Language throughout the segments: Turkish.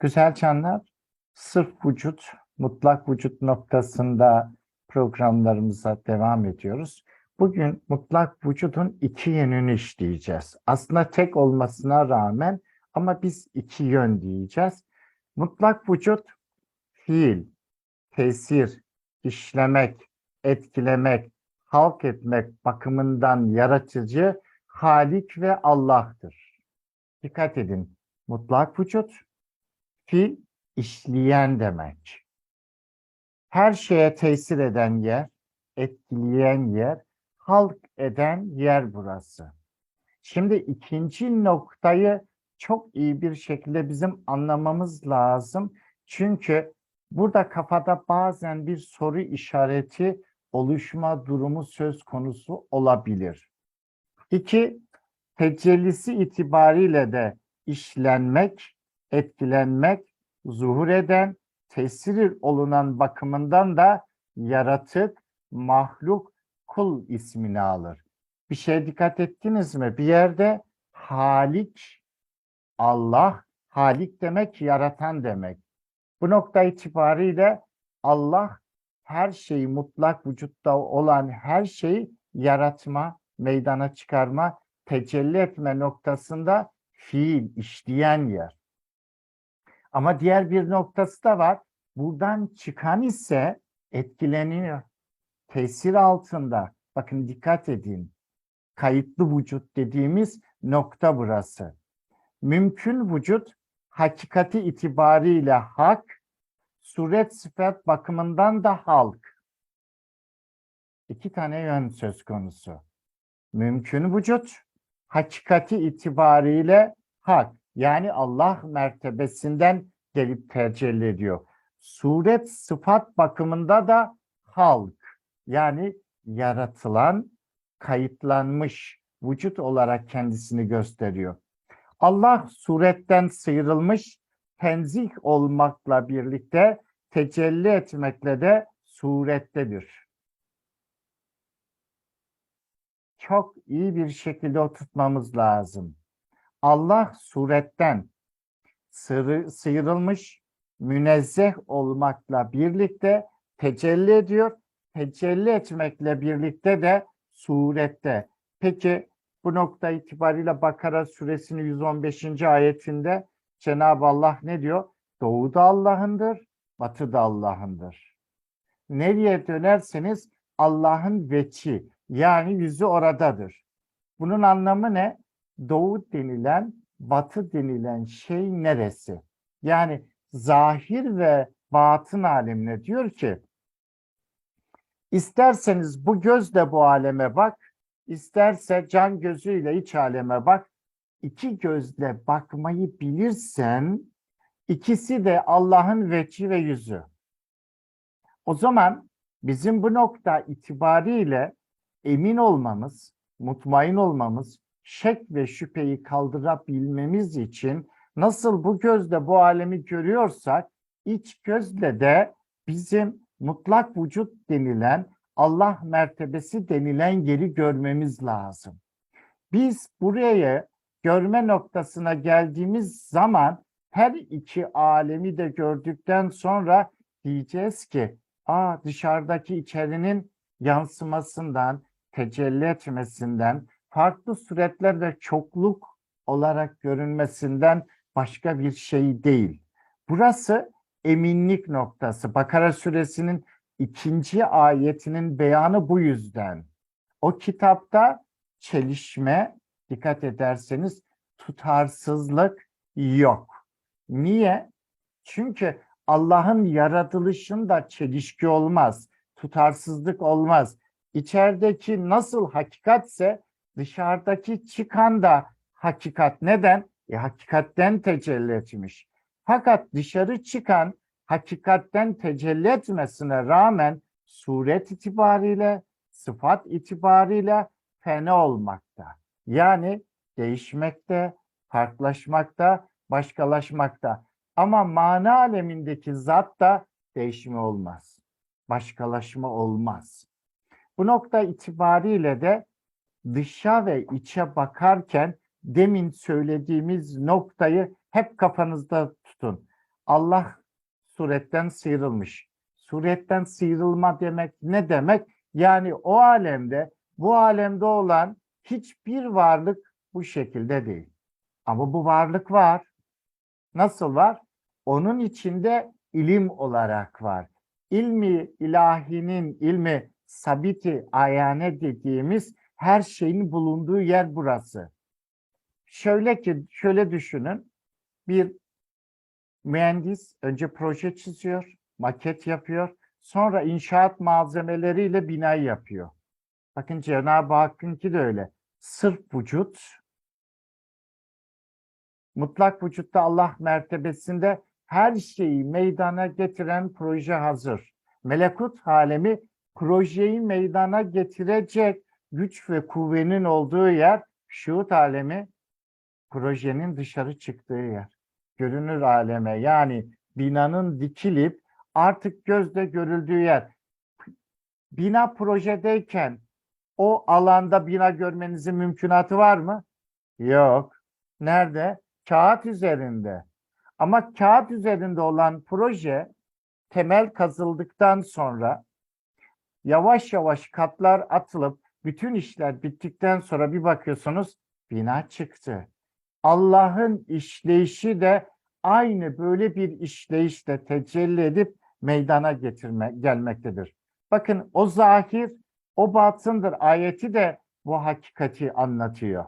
Güzel canlar, sırf vücut, mutlak vücut noktasında programlarımıza devam ediyoruz. Bugün mutlak vücudun iki yönünü işleyeceğiz. Aslında tek olmasına rağmen ama biz iki yön diyeceğiz. Mutlak vücut fiil, tesir, işlemek, etkilemek, halk etmek bakımından yaratıcı Halik ve Allah'tır. Dikkat edin. Mutlak vücut fiil işleyen demek. Her şeye tesir eden yer, etkileyen yer, halk eden yer burası. Şimdi ikinci noktayı çok iyi bir şekilde bizim anlamamız lazım. Çünkü burada kafada bazen bir soru işareti oluşma durumu söz konusu olabilir. İki, tecellisi itibariyle de işlenmek, etkilenmek, zuhur eden, tesir olunan bakımından da yaratık, mahluk, kul ismini alır. Bir şeye dikkat ettiniz mi? Bir yerde Halik, Allah, Halik demek yaratan demek. Bu nokta itibariyle Allah her şeyi mutlak vücutta olan her şeyi yaratma, meydana çıkarma, tecelli etme noktasında fiil, işleyen yer. Ama diğer bir noktası da var. Buradan çıkan ise etkileniyor. Tesir altında. Bakın dikkat edin. Kayıtlı vücut dediğimiz nokta burası. Mümkün vücut hakikati itibariyle hak, suret sıfat bakımından da halk. İki tane yön söz konusu. Mümkün vücut hakikati itibariyle hak yani Allah mertebesinden gelip tecelli ediyor. Suret sıfat bakımında da halk yani yaratılan, kayıtlanmış vücut olarak kendisini gösteriyor. Allah suretten sıyrılmış, tenzih olmakla birlikte tecelli etmekle de surettedir. Çok iyi bir şekilde oturtmamız lazım. Allah suretten sıyrılmış, münezzeh olmakla birlikte tecelli ediyor. Tecelli etmekle birlikte de surette. Peki bu nokta itibariyle Bakara suresinin 115. ayetinde Cenab-ı Allah ne diyor? Doğu da Allah'ındır, batı da Allah'ındır. Nereye dönerseniz Allah'ın veçi yani yüzü oradadır. Bunun anlamı ne? Doğu denilen, batı denilen şey neresi? Yani zahir ve batın alemine diyor ki isterseniz bu gözle bu aleme bak, isterse can gözüyle iç aleme bak. İki gözle bakmayı bilirsen ikisi de Allah'ın veçi ve yüzü. O zaman bizim bu nokta itibariyle emin olmamız, mutmain olmamız, şek ve şüpheyi kaldırabilmemiz için nasıl bu gözle bu alemi görüyorsak iç gözle de bizim mutlak vücut denilen Allah mertebesi denilen yeri görmemiz lazım. Biz buraya görme noktasına geldiğimiz zaman her iki alemi de gördükten sonra diyeceğiz ki Aa, dışarıdaki içerinin yansımasından, tecelli etmesinden, farklı suretler ve çokluk olarak görünmesinden başka bir şey değil. Burası eminlik noktası. Bakara suresinin ikinci ayetinin beyanı bu yüzden. O kitapta çelişme, dikkat ederseniz tutarsızlık yok. Niye? Çünkü Allah'ın yaratılışında çelişki olmaz, tutarsızlık olmaz. İçerideki nasıl hakikatse dışarıdaki çıkan da hakikat. Neden? E, hakikatten tecelli etmiş. Fakat dışarı çıkan hakikatten tecelli etmesine rağmen suret itibariyle, sıfat itibariyle fene olmakta. Yani değişmekte, farklılaşmakta, başkalaşmakta. Ama mana alemindeki zat da değişme olmaz. Başkalaşma olmaz. Bu nokta itibariyle de dışa ve içe bakarken demin söylediğimiz noktayı hep kafanızda tutun. Allah suretten sıyrılmış. Suretten sıyrılma demek ne demek? Yani o alemde, bu alemde olan hiçbir varlık bu şekilde değil. Ama bu varlık var. Nasıl var? Onun içinde ilim olarak var. İlmi ilahinin ilmi sabiti ayane dediğimiz her şeyin bulunduğu yer burası. Şöyle ki şöyle düşünün. Bir mühendis önce proje çiziyor, maket yapıyor, sonra inşaat malzemeleriyle binayı yapıyor. Bakın Cenab-ı Hakk'ınki de öyle. Sırf vücut, mutlak vücutta Allah mertebesinde her şeyi meydana getiren proje hazır. Melekut alemi projeyi meydana getirecek güç ve kuvvenin olduğu yer, şuhut alemi projenin dışarı çıktığı yer. Görünür aleme yani binanın dikilip artık gözle görüldüğü yer. Bina projedeyken o alanda bina görmenizin mümkünatı var mı? Yok. Nerede? Kağıt üzerinde. Ama kağıt üzerinde olan proje temel kazıldıktan sonra yavaş yavaş katlar atılıp bütün işler bittikten sonra bir bakıyorsunuz bina çıktı. Allah'ın işleyişi de aynı böyle bir işleyişle tecelli edip meydana getirme gelmektedir. Bakın o zahir, o batındır ayeti de bu hakikati anlatıyor.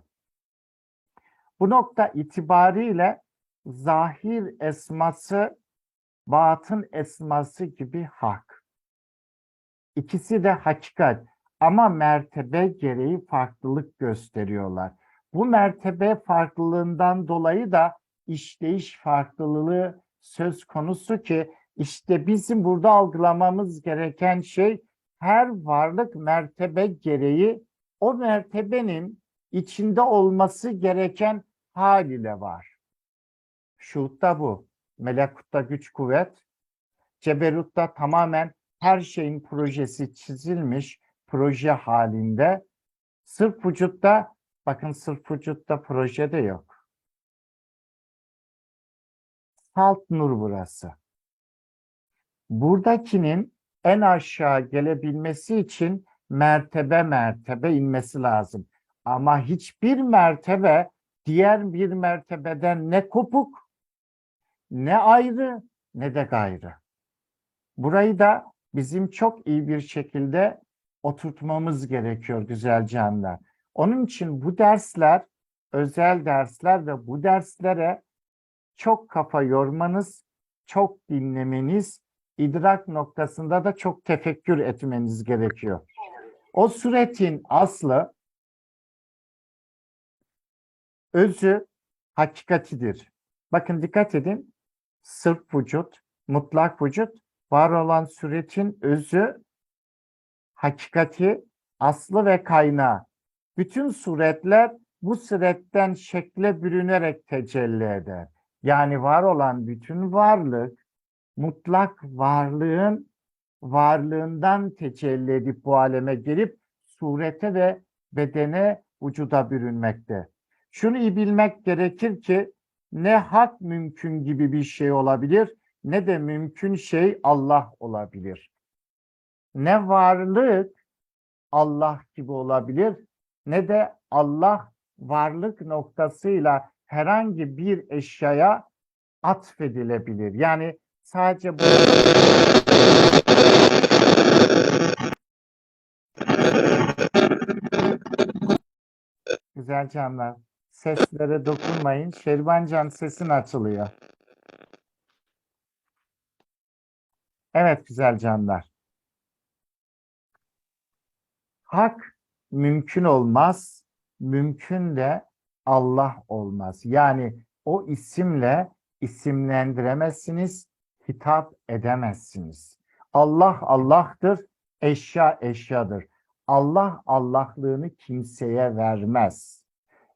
Bu nokta itibariyle zahir esması batın esması gibi hak. İkisi de hakikat ama mertebe gereği farklılık gösteriyorlar. Bu mertebe farklılığından dolayı da işleyiş farklılığı söz konusu ki işte bizim burada algılamamız gereken şey her varlık mertebe gereği o mertebenin içinde olması gereken hal ile var. Şuhutta bu. Melekutta güç kuvvet. Ceberut'ta tamamen her şeyin projesi çizilmiş proje halinde. Sırf vücutta bakın sırf vücutta proje de yok. Salt nur burası. Buradakinin en aşağı gelebilmesi için mertebe mertebe inmesi lazım. Ama hiçbir mertebe diğer bir mertebeden ne kopuk, ne ayrı, ne de gayrı. Burayı da bizim çok iyi bir şekilde oturtmamız gerekiyor güzel canlar. Onun için bu dersler, özel dersler ve bu derslere çok kafa yormanız, çok dinlemeniz, idrak noktasında da çok tefekkür etmeniz gerekiyor. O suretin aslı özü hakikatidir. Bakın dikkat edin. Sırf vücut, mutlak vücut, var olan suretin özü, hakikati, aslı ve kaynağı. Bütün suretler bu suretten şekle bürünerek tecelli eder. Yani var olan bütün varlık, mutlak varlığın varlığından tecelli edip bu aleme gelip surete ve bedene vücuda bürünmekte. Şunu iyi bilmek gerekir ki ne hak mümkün gibi bir şey olabilir ne de mümkün şey Allah olabilir. Ne varlık Allah gibi olabilir ne de Allah varlık noktasıyla herhangi bir eşyaya atfedilebilir. Yani sadece bu Güzel canlar. Seslere dokunmayın. Şerbancan sesin açılıyor. Evet güzel canlar. Hak mümkün olmaz. Mümkün de Allah olmaz. Yani o isimle isimlendiremezsiniz, hitap edemezsiniz. Allah Allah'tır, eşya eşyadır. Allah Allah'lığını kimseye vermez.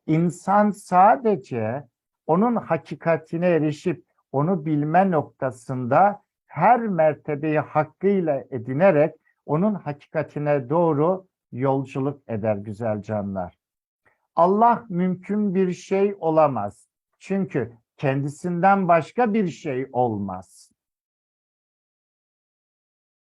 İnsan sadece onun hakikatine erişip onu bilme noktasında her mertebeyi hakkıyla edinerek onun hakikatine doğru yolculuk eder güzel canlar. Allah mümkün bir şey olamaz. Çünkü kendisinden başka bir şey olmaz.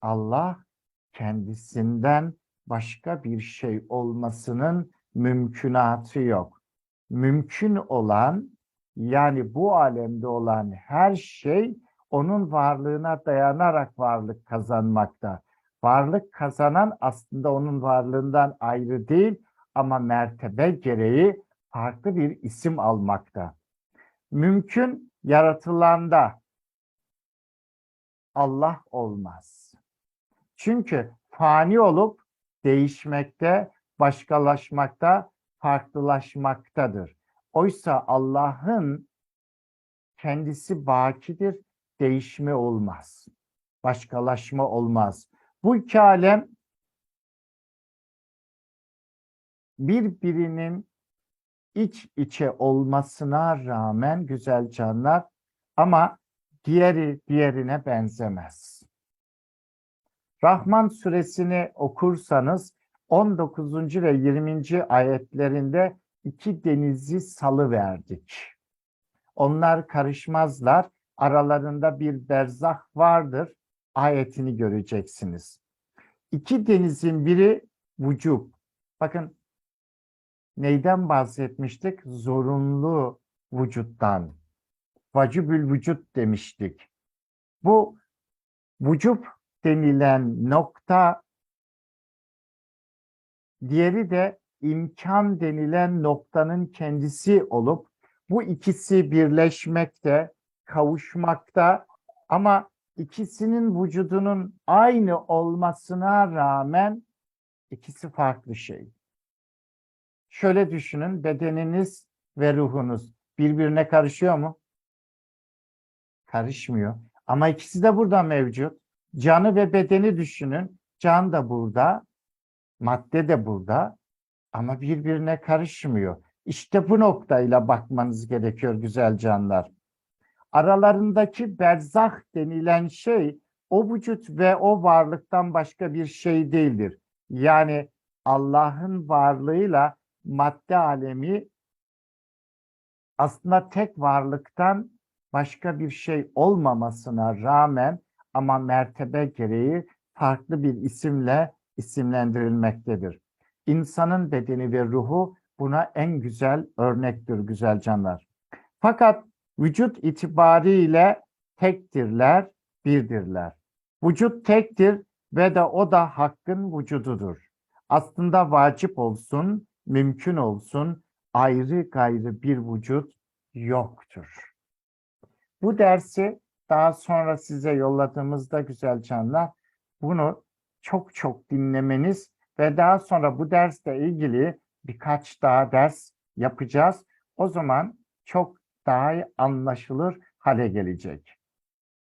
Allah kendisinden başka bir şey olmasının mümkünatı yok. Mümkün olan yani bu alemde olan her şey onun varlığına dayanarak varlık kazanmakta. Varlık kazanan aslında onun varlığından ayrı değil ama mertebe gereği farklı bir isim almakta. Mümkün yaratılanda Allah olmaz. Çünkü fani olup değişmekte, başkalaşmakta, farklılaşmaktadır. Oysa Allah'ın kendisi bakidir, değişme olmaz. Başkalaşma olmaz. Bu iki alem birbirinin iç içe olmasına rağmen güzel canlar ama diğeri diğerine benzemez. Rahman suresini okursanız 19. ve 20. ayetlerinde iki denizi salı verdik. Onlar karışmazlar. Aralarında bir berzah vardır. Ayetini göreceksiniz. İki denizin biri vücub. Bakın neyden bahsetmiştik? Zorunlu vücuttan. Vacibül vücut demiştik. Bu vücub denilen nokta diğeri de imkan denilen noktanın kendisi olup bu ikisi birleşmekte, kavuşmakta ama ikisinin vücudunun aynı olmasına rağmen ikisi farklı şey. Şöyle düşünün bedeniniz ve ruhunuz birbirine karışıyor mu? Karışmıyor. Ama ikisi de burada mevcut. Canı ve bedeni düşünün. Can da burada, madde de burada ama birbirine karışmıyor. İşte bu noktayla bakmanız gerekiyor güzel canlar. Aralarındaki berzah denilen şey o vücut ve o varlıktan başka bir şey değildir. Yani Allah'ın varlığıyla madde alemi aslında tek varlıktan başka bir şey olmamasına rağmen ama mertebe gereği farklı bir isimle isimlendirilmektedir. İnsanın bedeni ve ruhu buna en güzel örnektir güzel canlar. Fakat vücut itibariyle tektirler, birdirler. Vücut tektir ve de o da hakkın vücududur. Aslında vacip olsun, mümkün olsun ayrı gayrı bir vücut yoktur. Bu dersi daha sonra size yolladığımızda güzel canlar bunu çok çok dinlemeniz ve daha sonra bu dersle ilgili birkaç daha ders yapacağız. O zaman çok daha anlaşılır hale gelecek.